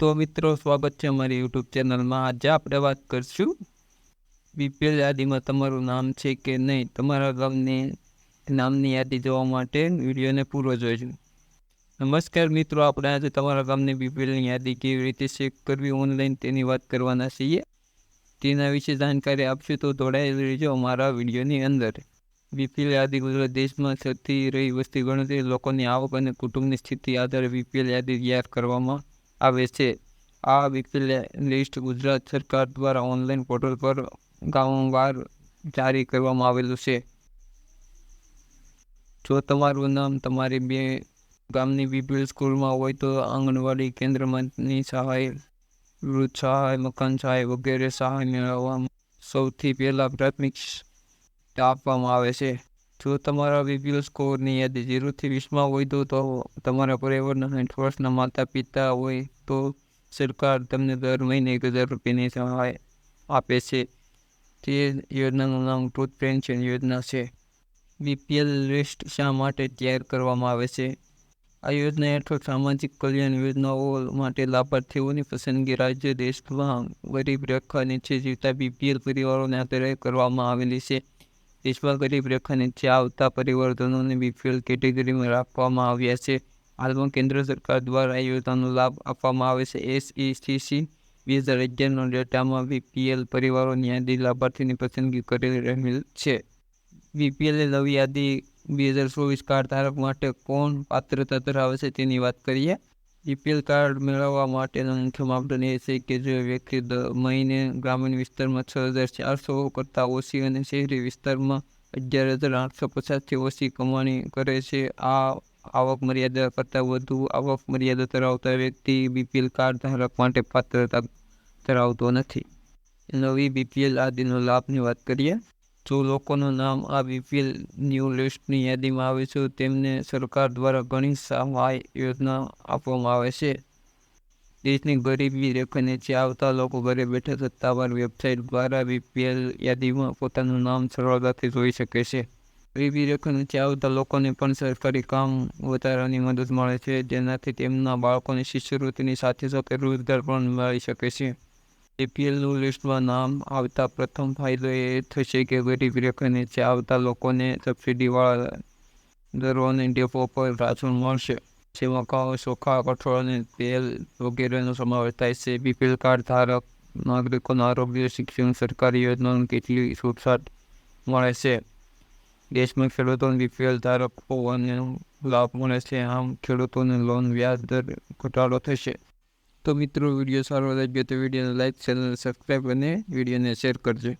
તો મિત્રો, સ્વાગત છે અમારી યુટ્યુબ ચેનલમાં. આજે આપણે વાત કરીશું બીપીએલ યાદીમાં તમારું નામ છે કે નહીં? તમારા ગામની નામની યાદી જોવા માટે વિડીયોને પૂરો જોઈજો નમસ્કાર મિત્રો, આપણે આજે તમારા ગામની બીપીએલની યાદી કેવી રીતે ચેક કરવી, ઓનલાઈન તેની વાત કરવાના છીએ. તેના વિશે જાણકારી આપશું તો જોડાયેલી રહેજો અમારા વિડીયોની અંદર. બીપીએલ યાદી ગુજરાત દેશમાં થતી રહી વસ્તી ગણતરી, લોકોની આવક અને કુટુંબની સ્થિતિ આધારે બીપીએલ યાદી તૈયાર કરવામાં આવે છે. આ બીપીએલ લિસ્ટ ગુજરાત સરકાર દ્વારા ઓનલાઈન પોર્ટલ પર ગામવાર જારી કરવામાં આવેલું છે. જો તમારું નામ તમારી બે ગામની બીપીએલ સ્કૂલમાં હોય તો આંગણવાડી કેન્દ્રમાંની સહાય, વૃદ્ધ સહાય, મકાન સહાય વગેરે સહાય મેળવવામાં સૌથી પહેલાં પ્રાથમિક આપવામાં આવે છે. જો તમારા બીપીએલ સ્કોરની યાદી ઝીરોથી વીસમાં હોય તો તો તમારા પરિવારના સાઠ વર્ષના માતા પિતા હોય તો સરકાર તમને દર મહિને એક હજાર રૂપિયાની સહાય આપે છે. તે યોજનાનું નામ ટૂથ પેન્શન યોજના છે. બીપીએલ લિસ્ટ શા માટે તૈયાર કરવામાં આવે છે? આ યોજના હેઠળ સામાજિક કલ્યાણ યોજનાઓ માટે લાભાર્થીઓની પસંદગી રાજ્ય, દેશમાં ગરીબ રેખા નીચે જીવતા બીપીએલ પરિવારોને આધારે કરવામાં આવેલી છે. દેશમાં ગરીબ રેખા નીચે આવતા પરિવર્તનોને બીપીએલ કેટેગરીમાં રાખવામાં આવ્યા છે. હાલમાં કેન્દ્ર સરકાર દ્વારા યોજનાનો લાભ આપવામાં આવે છે. એસઈસીસી બે હજાર અગિયારના ડેટામાં બીપીએલ પરિવારોની યાદી લાભાર્થીની પસંદગી કરી રહેલ છે. બીપીએલની નવી યાદી બે હજાર ચોવીસ કાર્ડ ધારક માટે કોણ પાત્રતા ધરાવે છે તેની વાત કરીએ. બીપીએલ કાર્ડ મેળવવા માટેનો મુખ્ય માપદંડ એ છે કે જે વ્યક્તિ મહિને ગ્રામીણ વિસ્તારમાં છ હજાર ચારસો કરતાં ઓછી અને શહેરી વિસ્તારમાં અગિયાર હજાર આઠસો પચાસથી ઓછી કમાણી કરે છે. આ આવક મર્યાદા કરતાં વધુ આવક મર્યાદા ધરાવતા વ્યક્તિ બીપીએલ કાર્ડ ધારક માટે પાત્રતા ધરાવતો નથી. નવી બીપીએલ આદિનો લાભની વાત કરીએ. જો લોકોનું નામ આ બીપીએલ ન્યૂ લિસ્ટની યાદીમાં આવે છે, તેમને સરકાર દ્વારા ઘણી સહાય યોજના આપવામાં આવે છે. દેશની ગરીબી રેખા નીચે આવતા લોકો ઘરે બેઠા સત્તાવાર વેબસાઇટ દ્વારા બીપીએલ યાદીમાં પોતાનું નામ સરળતાથી જોઈ શકે છે. ગરીબી રેખા નીચે આવતા લોકોને પણ સરકારી કામ વધારવાની મદદ મળે છે, જેનાથી તેમના બાળકોને શિષ્યવૃત્તિની સાથે સાથે રોજગાર પણ મળી શકે છે. એપીએલનું લિસ્ટમાં નામ આવતા પ્રથમ ફાયદો એ થશે કે ગરીબ રેખા નીચે આવતા લોકોને સબસિડીવાળા દરો અને ડેપો પર રાશન મળશે. જેમાં ઘઉં ચોખા, કઠોળ અને તેલ વગેરેનો સમાવેશ થાય છે. બીપીએલ કાર્ડ ધારક, નાગરિકોના આરોગ્ય, શિક્ષણ, સરકારી યોજનાઓની કેટલી છૂટછાટ મળે છે. દેશમાં ખેડૂતોને બીપીએલ ધારક હોવાનો લાભ મળે છે. આમ ખેડૂતોને લોન વ્યાજ દર ઘટાડો થશે. તો મિત્રો વીડિયો સારો લાગ્યો તો વિડીયોને લાઈક ચેનલને સબસ્ક્રાઈબ અને વિડીયોને શેર કરજો.